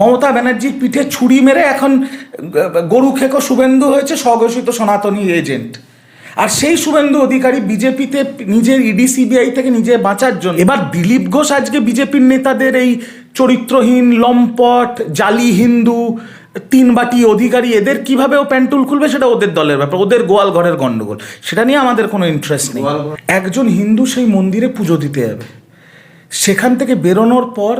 মমতা ব্যানার্জির পিঠে ছুরি মেরে এখন গরু খেকো শুভেন্দু হয়েছে স্বঘোষিত সনাতনী এজেন্ট। আর সেই শুভেন্দু অধিকারী বিজেপিতে নিজের ইডি সিবিআই থেকে নিজে বাঁচার জন্য। এবার দিলীপ ঘোষ আজকে বিজেপির নেতাদের এই চরিত্রহীন লম্পট জালি হিন্দু তিন বাটি অধিকারী এদের কীভাবে ও প্যান্টুল খুলবে সেটা ওদের দলের ব্যাপার ওদের গোয়াল ঘরের গন্ডগোল। সেটা নিয়ে আমাদের কোনো ইন্টারেস্ট নেই। একজন হিন্দু সেই মন্দিরে পুজো দিতে যাবে। সেখান থেকে বেরোনোর পর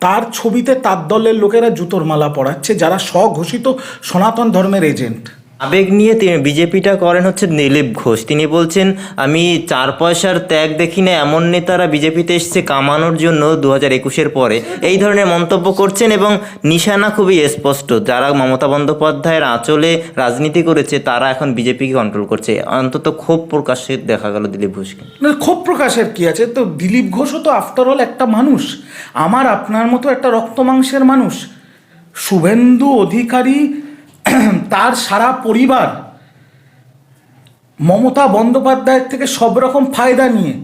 তার ছবিতে তার দলের লোকেরা জুতোর মালা পড়াচ্ছে যারা স্বঘোষিত সনাতন ধর্মের এজেন্ট। আবেগ নিয়ে তিনি বিজেপিটা করেন হচ্ছে দিলীপ ঘোষ। তিনি বলছেন আমি চার পয়সার ত্যাগ দেখি না এমন নেতারা বিজেপিতে এসছে কামানোর জন্য দু হাজার একুশের পরে। এই ধরনের মন্তব্য করছেন এবং নিশানা খুবই স্পষ্ট। যারা মমতা বন্দ্যোপাধ্যায়ের আঁচলে রাজনীতি করেছে তারা এখন বিজেপিকে কন্ট্রোল করছে। অন্তত ক্ষোভ প্রকাশে দেখা গেল দিলীপ ঘোষকে। না, ক্ষোভ প্রকাশের কি আছে? তো দিলীপ ঘোষও তো আফটার অল একটা মানুষ। আমার আপনার মতো একটা রক্ত মাংসের মানুষ। শুভেন্দু অধিকারী তার সারা পরিবার মমতা বন্দ্যোপাধ্যায়ের থেকে সব রকম ফায়দা নিয়ে,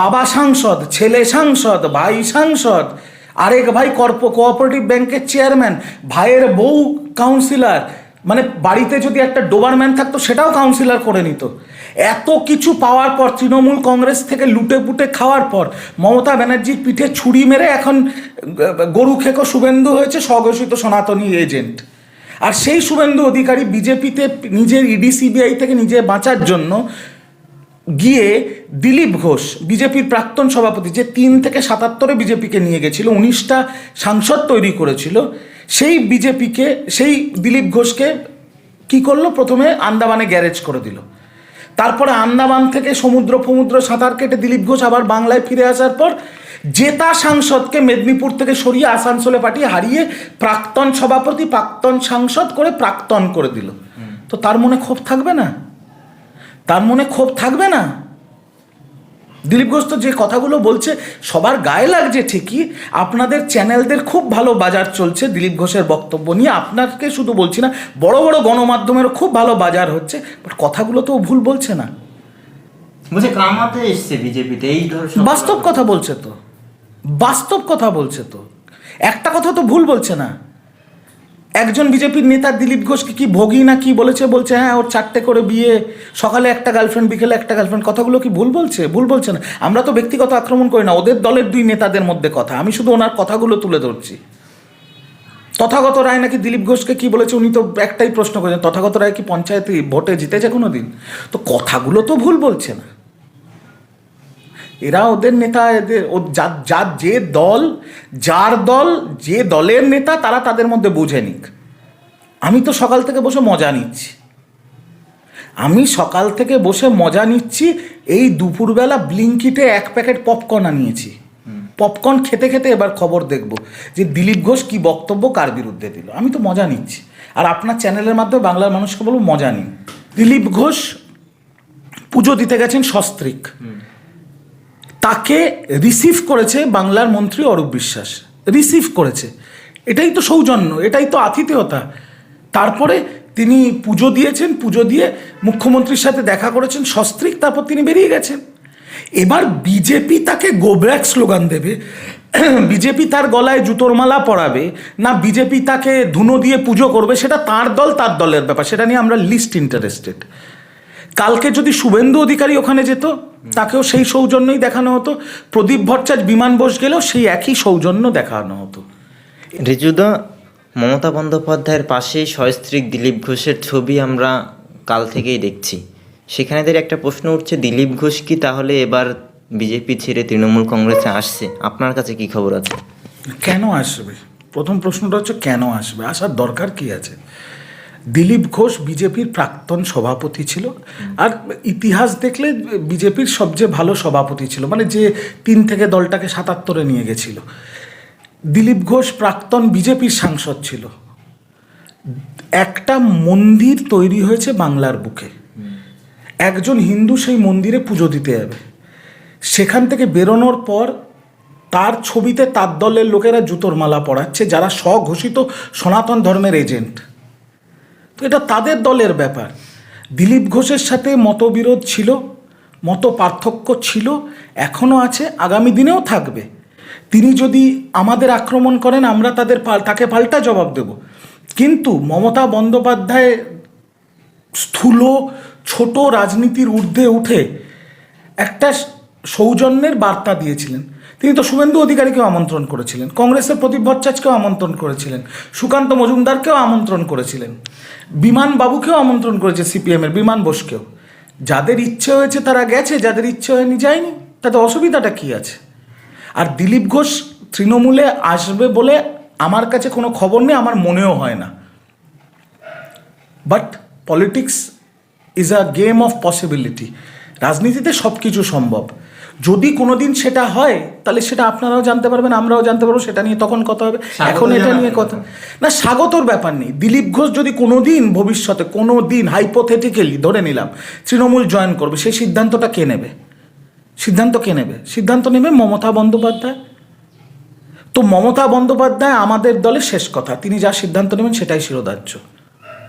বাবা সাংসদ, ছেলে সাংসদ, ভাই সাংসদ, আরেক ভাই কর্প কোঅপারেটিভ ব্যাংকের চেয়ারম্যান ভাইয়ের বউ কাউন্সিলর মানে বাড়িতে যদি একটা ডোবারম্যান থাকতো, সেটাও কাউন্সিলর করে নিত। এত কিছু পাওয়ার পর, তৃণমূল কংগ্রেস থেকে লুটে পুটে খাওয়ার পর, মমতা ব্যানার্জির পিঠে ছুরি মেরে এখন গরু খেকো শুভেন্দু হয়েছে, স্বঘোষিত সনাতনী এজেন্ট আর সেই শুভেন্দু অধিকারী বিজেপিতে নিজের ইডি সিবিআই থেকে নিজে বাঁচার জন্য গিয়ে দিলীপ ঘোষ, বিজেপির প্রাক্তন সভাপতি, যে তিন থেকে সাতাত্তরে বিজেপিকে নিয়ে গেছিল, উনিশটা সাংসদ তৈরি করেছিল, সেই বিজেপিকে, সেই দিলীপ ঘোষকে কি করল? প্রথমে আন্দামানে গ্যারেজ করে দিল। তারপরে আন্দামান থেকে সমুদ্র ফমুদ্র সাঁতার কেটে দিলীপ ঘোষ আবার বাংলায় ফিরে আসার পর জেতা সাংসদকে মেদিনীপুর থেকে সরিয়ে আসানসোলে পাঠিয়ে হারিয়ে প্রাক্তন সভাপতি প্রাক্তন সাংসদ করে প্রাক্তন করে দিল। তো তার মনে ক্ষোভ থাকবে না? তার মনে ক্ষোভ থাকবে না? দিলীপ ঘোষ তো যে কথাগুলো বলছে সবার গায়ে লাগছে ঠিকই আপনাদের চ্যানেলদের খুব ভালো বাজার চলছে দিলীপ ঘোষের বক্তব্য নিয়ে। আপনাকে শুধু বলছি না বড় বড় গণমাধ্যমেরও খুব ভালো বাজার হচ্ছে বাট কথাগুলো তো ভুল বলছে না। কামাতে এসছে বিজেপিতে এই বাস্তব কথা বলছে তো। বাস্তব কথা বলছে তো। একটা কথা তো ভুল বলছে না। একজন বিজেপির নেতা দিলীপ ঘোষকে কি ভোগী না কি বলেছে? বলছে হ্যাঁ ওর চারটে করে বিয়ে, সকালে একটা গার্লফ্রেন্ড বিকেলে একটা গার্লফ্রেন্ড কথাগুলো কি ভুল বলছে? ভুল বলছে না। আমরা তো ব্যক্তিগত আক্রমণ করি না। ওদের দলের দুই নেতাদের মধ্যে কথা। আমি শুধু ওনার কথাগুলো তুলে ধরছি। তথাগত রায় নাকি দিলীপ ঘোষকে কি বলেছে? উনি তো একটাই প্রশ্ন করেছেন। তথাগত রায় কি পঞ্চায়েতে ভোটে জিতেছে কোনো দিন তো কথাগুলো তো ভুল বলছে না। এরা ওদের নেতা, এদের ও যার যার যে দল, যার দল, যে দলের নেতা, তারা তাদের মধ্যে বুঝে নিক। আমি তো সকাল থেকে বসে মজা নিচ্ছি। আমি সকাল থেকে বসে মজা নিচ্ছি, এই দুপুরবেলা ব্লিঙ্কিটে এক প্যাকেট পপকর্ন আনিয়েছি। পপকর্ন খেতে খেতে এবার খবর দেখব যে দিলীপ ঘোষ কি বক্তব্য কার বিরুদ্ধে দিল। আমি তো মজা নিচ্ছি। আর আপনার চ্যানেলের মাধ্যমে বাংলার মানুষকে বলব মজা নিন। দিলীপ ঘোষ পুজো দিতে গেছেন সস্ত্রিক। তাকে রিসিভ করেছে বাংলার মন্ত্রী অরূপ বিশ্বাস। রিসিভ করেছে। এটাই তো সৌজন্য, এটাই তো আতিথেয়তা। তারপরে তিনি পুজো দিয়েছেন, পুজো দিয়ে মুখ্যমন্ত্রীর সাথে দেখা করেছেন, সস্ত্রিক, তারপর তিনি বেরিয়ে গেছেন। এবার বিজেপি তাকে গোব্র্যাক স্লোগান দেবে। বিজেপি তার গলায় জুতোর মালা পরাবে, না বিজেপি তাকে ধুনো দিয়ে পুজো করবে, সেটা তার দল, তার দলের ব্যাপার, সেটা নিয়ে আমরা লিস্ট ইন্টারেস্টেড কালকে যদি শুভেন্দু অধিকারী ওখানে যেত তাকেও সেই সৌজন্যই দেখানো হতো। প্রদীপ ভট্টাচার্য বিমান বোস গেলেও সেই একই সৌজন্য দেখানো হতো। ঋজুদা মমতা বন্দ্যোপাধ্যায়ের পাশে সস্ত্রীক দিলীপ ঘোষের ছবি আমরা কাল থেকেই দেখছি। সেখানে একটা প্রশ্ন উঠছে দিলীপ ঘোষ কি তাহলে এবার বিজেপি ছেড়ে তৃণমূল কংগ্রেসে আসছে? আপনার কাছে কি খবর আছে? কেন আসবে? প্রথম প্রশ্নটা হচ্ছে কেন আসবে? আসার দরকার কি আছে? দিলীপ ঘোষ বিজেপির প্রাক্তন সভাপতি ছিল। আর ইতিহাস দেখলে বিজেপির সবচেয়ে ভালো সভাপতি ছিল। মানে যে তিন থেকে দলটাকে সাতাত্তরে নিয়ে গেছিল। দিলীপ ঘোষ প্রাক্তন বিজেপির সাংসদ ছিল। একটা মন্দির তৈরি হয়েছে বাংলার বুকে। একজন হিন্দু সেই মন্দিরে পুজো দিতে যাবে। সেখান থেকে বেরোনোর পর তার ছবিতে তার দলের লোকেরা জুতোর মালা পড়াচ্ছে যারা স্বঘোষিত সনাতন ধর্মের এজেন্ট। তো এটা তাদের দলের ব্যাপার। দিলীপ ঘোষের সাথে মতবিরোধ ছিল মত পার্থক্য ছিল, এখনও আছে, আগামী দিনেও থাকবে। তিনি যদি আমাদের আক্রমণ করেন, আমরা তাদের পাল- তাকে পাল্টা জবাব দেব। কিন্তু মমতা বন্দ্যোপাধ্যায় স্থূল, ছোট রাজনীতির ঊর্ধ্বে উঠে একটা সৌজন্যের বার্তা দিয়েছিলেন। তিনি তো শুভেন্দু অধিকারীকেও আমন্ত্রণ করেছিলেন, কংগ্রেসের প্রদীপ ভট্টাচার্যকেও আমন্ত্রণ করেছিলেন, সুকান্ত মজুমদারকেও আমন্ত্রণ করেছিলেন, বিমান বাবুকেও আমন্ত্রণ করেছে সিপিএমের, বিমান বোসকেও। যাদের ইচ্ছে হয়েছে তারা গেছে, যাদের ইচ্ছে হয়নি যায়নি তাতে অসুবিধাটা কী আছে? আর দিলীপ ঘোষ তৃণমূলে আসবে বলে আমার কাছে কোনো খবর নেই, আমার মনেও হয় না। But politics is a game of possibility, রাজনীতিতে সব কিছু সম্ভব। যদি কোনোদিন সেটা হয় তাহলে সেটা আপনারাও জানতে পারবেন আমরাও জানতে পারব সেটা নিয়ে তখন কথা হবে। এখন এটা নিয়ে কথা না স্বাগতর ব্যাপার নেই। দিলীপ ঘোষ যদি কোনো দিন ভবিষ্যতে কোনো দিন হাইপোথেটিক্যালি ধরে নিলাম তৃণমূল জয়েন করবে সেই সিদ্ধান্তটা কে নেবে? সিদ্ধান্ত কে নেবে? সিদ্ধান্ত নেবে মমতা বন্দ্যোপাধ্যায়? তো মমতা বন্দ্যোপাধ্যায় আমাদের দলের শেষ কথা। তিনি যা সিদ্ধান্ত নেবেন সেটাই শিরোধার্য।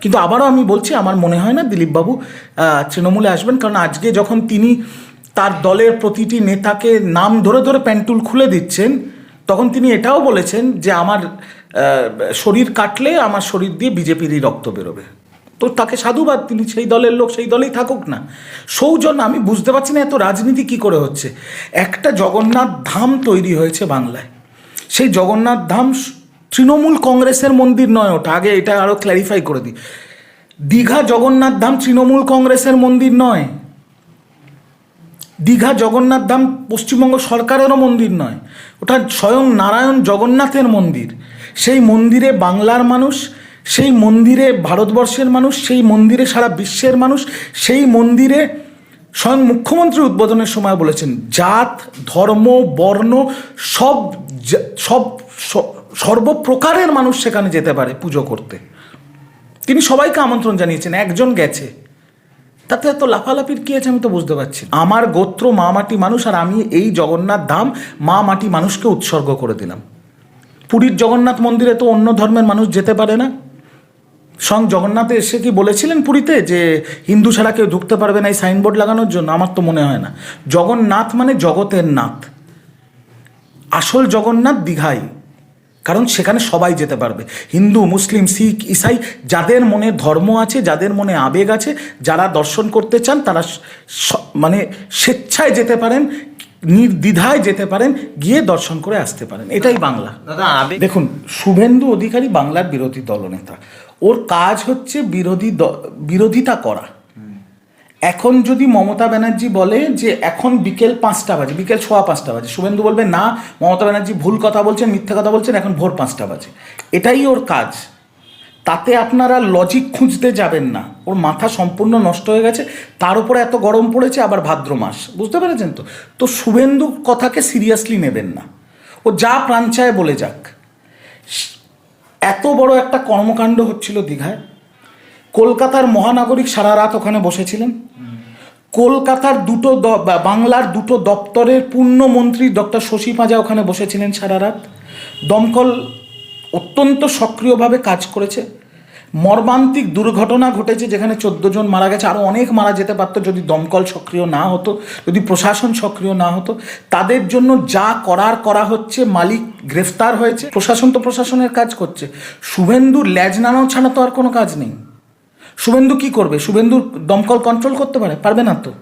কিন্তু আবারও আমি বলছি আমার মনে হয় না দিলীপবাবু আহ, তৃণমূলে আসবেন কারণ আজকে যখন তিনি তার দলের প্রতিটি নেতাকে নাম ধরে ধরে প্যান্টুল খুলে দিচ্ছেন। তখন তিনি এটাও বলেছেন যে, আমার শরীর কাটলে আমার শরীর দিয়ে বিজেপিরই রক্ত বেরোবে। তো তাকে সাধুবাদ, তিনি সেই দলের লোক, সেই দলেই থাকুক না। সৌজন্য আমি বুঝতে পারছি না এত রাজনীতি কি করে হচ্ছে। একটা জগন্নাথ ধাম তৈরি হয়েছে বাংলায়। সেই জগন্নাথ ধাম তৃণমূল কংগ্রেসের মন্দির নয় ওটা। আগে এটা আরও ক্ল্যারিফাই করে দিই। দীঘা জগন্নাথ ধাম তৃণমূল কংগ্রেসের মন্দির নয়। দীঘা জগন্নাথ ধাম পশ্চিমবঙ্গ সরকারেরও মন্দির নয়, ওটা স্বয়ং নারায়ণ জগন্নাথের মন্দির। সেই মন্দিরে বাংলার মানুষ, সেই মন্দিরে ভারতবর্ষের মানুষ, সেই মন্দিরে সারা বিশ্বের মানুষ, সেই মন্দিরে স্বয়ং মুখ্যমন্ত্রী উদ্বোধনের সময় বলেছেন, জাত, ধর্ম, বর্ণ সব সব সর্বপ্রকারের মানুষ সেখানে যেতে পারে পুজো করতে। তিনি সবাইকে আমন্ত্রণ জানিয়েছেন, একজন গেছে। তাতে এত লাফালাফির কি আছে আমি তো বুঝতে পারছি আমার গোত্র, মা মাটি মানুষ, আর আমি এই জগন্নাথ ধাম মা মাটি মানুষকে উৎসর্গ করে দিলাম। পুরীর জগন্নাথ মন্দিরে তো অন্য ধর্মের মানুষ যেতে পারে না। সং জগন্নাথে এসে কি বলেছিলেন পুরীতে যে হিন্দু ছাড়া কেউ ঢুকতে পারবে না এই সাইনবোর্ড লাগানোর জন্য? আমার তো মনে হয় না। জগন্নাথ মানে জগতের নাথ। আসল জগন্নাথ দীঘাই। কারণ সেখানে সবাই যেতে পারবে। হিন্দু মুসলিম শিখ ইসাই যাদের মনে ধর্ম আছে যাদের মনে আবেগ আছে যারা দর্শন করতে চান তারা মানে স্বেচ্ছায় যেতে পারেন নির্দ্বিধায় যেতে পারেন গিয়ে দর্শন করে আসতে পারেন। এটাই বাংলা। দাদা দেখুন শুভেন্দু অধিকারী বাংলার বিরোধী দলনেতা। ওর কাজ হচ্ছে বিরোধী দ- বিরোধিতা করা। এখন যদি মমতা ব্যানার্জি বলে যে এখন বিকেল পাঁচটা বাজে, বিকেল সোয়া পাঁচটা বাজে, শুভেন্দু বলবে না, মমতা ব্যানার্জি ভুল কথা বলছেন, মিথ্যা কথা বলছেন, এখন ভোর পাঁচটা বাজে। এটাই ওর কাজ। তাতে আপনারা লজিক খুঁজতে যাবেন না। ওর মাথা সম্পূর্ণ নষ্ট হয়ে গেছে, তার উপরে এত গরম পড়েছে, আবার ভাদ্র মাস। বুঝতে পেরেছেন তো? তো শুভেন্দু কথাকে সিরিয়াসলি নেবেন না। ও যা প্রাণ চায় বলে যাক। এত বড় একটা কর্মকাণ্ড হচ্ছিল দীঘায় কলকাতার মহানাগরিক সারা রাত ওখানে বসেছিলেন। কলকাতার দুটো বাংলার দুটো দপ্তরের পূর্ণমন্ত্রী ডক্টর শশী পাঁজা ওখানে বসেছিলেন সারা রাত। দমকল অত্যন্ত সক্রিয়ভাবে কাজ করেছে। মর্মান্তিক দুর্ঘটনা ঘটেছে যেখানে চোদ্দ জন মারা গেছে। আরও অনেক মারা যেতে পারতো যদি দমকল সক্রিয় না হতো, যদি প্রশাসন সক্রিয় না হতো। তাদের জন্য যা করার করা হচ্ছে, মালিক গ্রেফতার হয়েছে। প্রশাসন তো প্রশাসনের কাজ করছে। শুভেন্দুর ল্যাজ নাড়ানো ছাড়া তো আর কোনো কাজ নেই। শুভেন্দু কি করবে? শুভেন্দু দমকল কন্ট্রোল করতে পারে? পারবে না তো।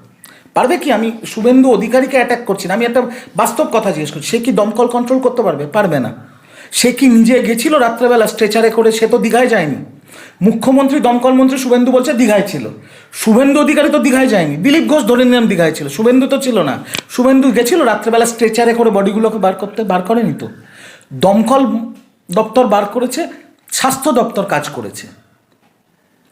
পারবে কি? আমি শুভেন্দু অধিকারীকে অ্যাটাক করছি না। আমি একটা বাস্তব কথা জিজ্ঞেস করছি। সে কি দমকল কন্ট্রোল করতে পারবে? পারবে না। সে কি নিজে গেছিল রাত্রেবেলা স্ট্রেচারে করে? সে তো দীঘায় যায়নি। মুখ্যমন্ত্রী, দমকল মন্ত্রী শুভেন্দু বলছে দীঘায় ছিল। শুভেন্দু অধিকারী তো দীঘায় যায়নি। দিলীপ ঘোষ ধরে নিলাম দীঘায় ছিল। শুভেন্দু তো ছিল না। শুভেন্দু গেছিল রাত্রেবেলা স্ট্রেচারে করে বডিগুলোকে বার করতে বার করেনি তো। দমকল দপ্তর বার করেছে। স্বাস্থ্য দপ্তর কাজ করেছে।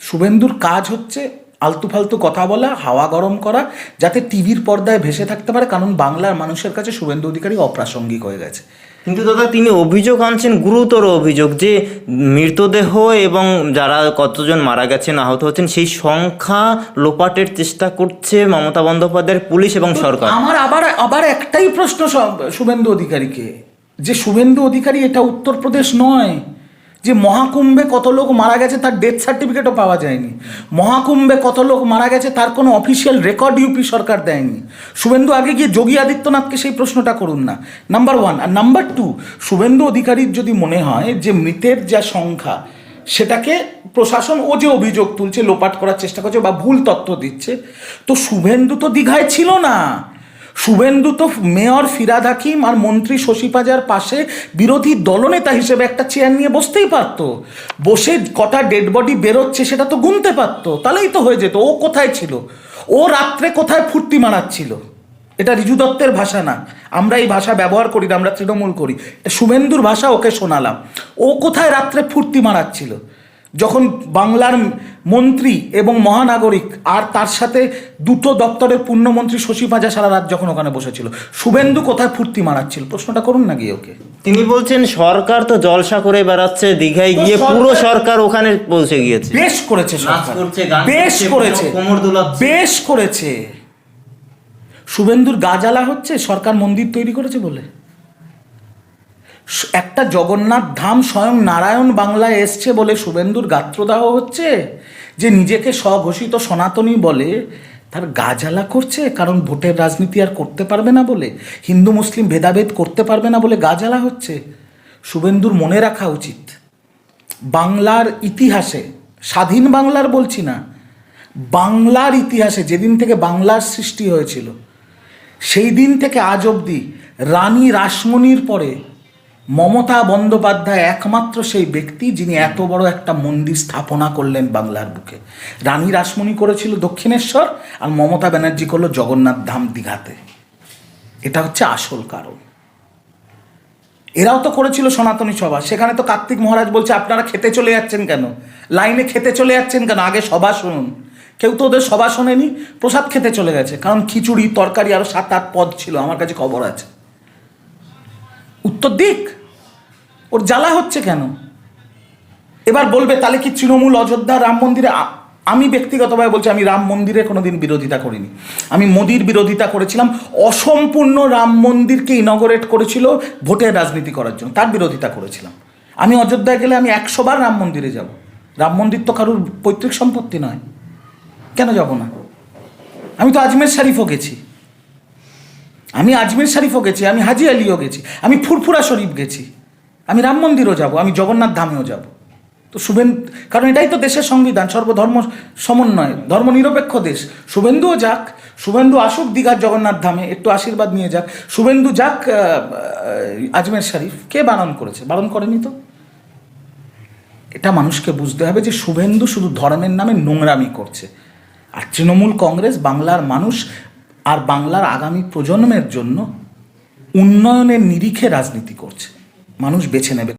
শুভেন্দুর কাজ হচ্ছে আলতু ফালতু কথা বলা হাওয়া গরম করা যাতে টিভির পর্দায় ভেসে থাকতে পারে কারণ বাংলার মানুষের কাছে শুভেন্দু অধিকারী অপ্রাসঙ্গিক হয়ে গেছে। কিন্তু দাদা তিনি অভিযোগ আনছেন গুরুতর অভিযোগ যে মৃতদেহ এবং যারা কতজন মারা গেছেন আহত হচ্ছেন সেই সংখ্যা লোপাটের চেষ্টা করছে মমতা বন্দ্যোপাধ্যায়ের পুলিশ এবং সরকার। আমার আবার আবার একটাই প্রশ্ন সব- শুভেন্দু অধিকারীকে যে শুভেন্দু অধিকারী এটা উত্তরপ্রদেশ নয়। যে মহাকুম্ভে কত লোক মারা গেছে তার ডেথ সার্টিফিকেটও পাওয়া যায়নি। মহাকুম্ভে কত লোক মারা গেছে তার কোনো অফিসিয়াল রেকর্ড ইউপি সরকার দেয়নি। শুভেন্দু, আগে গিয়ে যোগী আদিত্যনাথকে সেই প্রশ্নটা করুন না। নাম্বার ওয়ান আর নাম্বার টু শুভেন্দু অধিকারীর যদি মনে হয় যে মৃতের যা সংখ্যা, সেটাকে প্রশাসন ও যে অভিযোগ তুলছে, লোপাট করার চেষ্টা করছে বা ভুল তথ্য দিচ্ছে, তো শুভেন্দু তো দীঘায় ছিল না। শুভেন্দু তো মেয়র ফিরাদ হাকিম আর মন্ত্রী শশী পাজার পাশে বিরোধী দলনেতা হিসেবে একটা চেয়ার নিয়ে বসতেই পারতো। বসে কটা ডেড বডি বেরোচ্ছে সেটা তো গুনতে পারতো। তাহলেই তো হয়ে যেত। ও কোথায় ছিল? ও রাত্রে কোথায় ফুর্তি মারাচ্ছিল? এটা রিজু দত্তের ভাষা না। আমরা এই ভাষা ব্যবহার করি না, আমরা তৃণমূল করি। শুভেন্দুর ভাষা ওকে শোনালাম। ও কোথায় রাত্রে ফুর্তি মারাচ্ছিল? যখন বাংলার মন্ত্রী এবং মহানাগরিক আর তার সাথে দুটো দপ্তরের পূর্ণমন্ত্রী শশী পাজা সারা রাত যখন ওখানে বসেছিল শুভেন্দু কোথায় ফুর্তি মারাচ্ছিল? প্রশ্নটা করুন না গিয়ে ওকে। তিনি বলছেন সরকার তো জলসা করে বেড়াচ্ছে দীঘায় গিয়ে পুরো সরকার ওখানে পৌঁছে গিয়েছে। বেশ করেছে বেশ করেছে। বেশ করেছে। শুভেন্দুর গাজালা হচ্ছে? সরকার মন্দির তৈরি করেছে বলে? একটা জগন্নাথ ধাম স্বয়ং নারায়ণ বাংলায় এসছে বলে শুভেন্দুর গাত্রদাহ হচ্ছে? যে নিজেকে স্বঘোষিত সনাতনী বলে তার গাজালা করছে? কারণ ভোটের রাজনীতি আর করতে পারবে না বলে, হিন্দু মুসলিম ভেদাভেদ করতে পারবে না বলে গাজালা হচ্ছে? শুভেন্দুর মনে রাখা উচিত। বাংলার ইতিহাসে, স্বাধীন বাংলার বলছি না, বাংলার ইতিহাসে যেদিন থেকে বাংলার সৃষ্টি হয়েছিল, সেই দিন থেকে আজ অবধি রানী রাসমণির পরে মমতা বন্দ্যোপাধ্যায় একমাত্র সেই ব্যক্তি যিনি এত বড় একটা মন্দির স্থাপনা করলেন বাংলার বুকে। রানী রাসমণি করেছিল দক্ষিণেশ্বর আর মমতা ব্যানার্জি করল জগন্নাথ ধাম দীঘাতে। এটা হচ্ছে আসল কারণ। এরাও তো করেছিল সনাতনী সভা। সেখানে তো কার্তিক মহারাজ বলছে, আপনারা খেতে চলে যাচ্ছেন কেন? লাইনে খেতে চলে যাচ্ছেন কেন? আগে সভা শুনুন। কেউ তো ওদের সভা শোনেনি, প্রসাদ খেতে চলে গেছে। কারণ খিচুড়ি, তরকারি আরও সাত আট পদ ছিল, আমার কাছে খবর আছে। উত্তর দিক? ওর জ্বালা হচ্ছে কেন? এবার বলবে, তাহলে কি তৃণমূল অযোধ্যা রাম মন্দিরে আমি ব্যক্তিগতভাবে বলছি, আমি রাম মন্দিরে কোনোদিন বিরোধিতা করিনি। আমি মোদির বিরোধিতা করেছিলাম, অসম্পূর্ণ রাম মন্দিরকে ইনগরেট করেছিল ভোটের রাজনীতি করার জন্য, তার বিরোধিতা করেছিলাম। আমি অযোধ্যায় গেলে আমি একশোবার রাম মন্দিরে যাব। রাম মন্দির তো কারোর পৈতৃক সম্পত্তি নয়। কেন যাব না? আমি তো আজমের শরীফও গেছি। আমি আজমের শরীফও গেছি, আমি হাজি আলিও গেছি, আমি ফুরফুরা শরীফ গেছি। আমি রাম মন্দিরও যাব, আমি জগন্নাথ ধামেও যাব। তো শুভেন, কারণ এটাই তো দেশের সংবিধান, সর্বধর্ম সমন্বয় ধর্ম নিরপেক্ষ দেশ। শুভেন্দুও যাক, শুভেন্দু আসুক দীঘার জগন্নাথ ধামে, একটু আশীর্বাদ নিয়ে যাক। শুভেন্দু যাক আজমের শরীফ, কে বারণ করেছে? বারণ করেনি তো? এটা মানুষকে বুঝতে হবে যে শুভেন্দু শুধু ধর্মের নামে নোংরামি করছে। আর তৃণমূল কংগ্রেস বাংলার মানুষ আর বাংলার আগামী প্রজন্মের জন্য উন্নয়নের নিরিখে রাজনীতি করছে। মানুষ বেছে নেবে।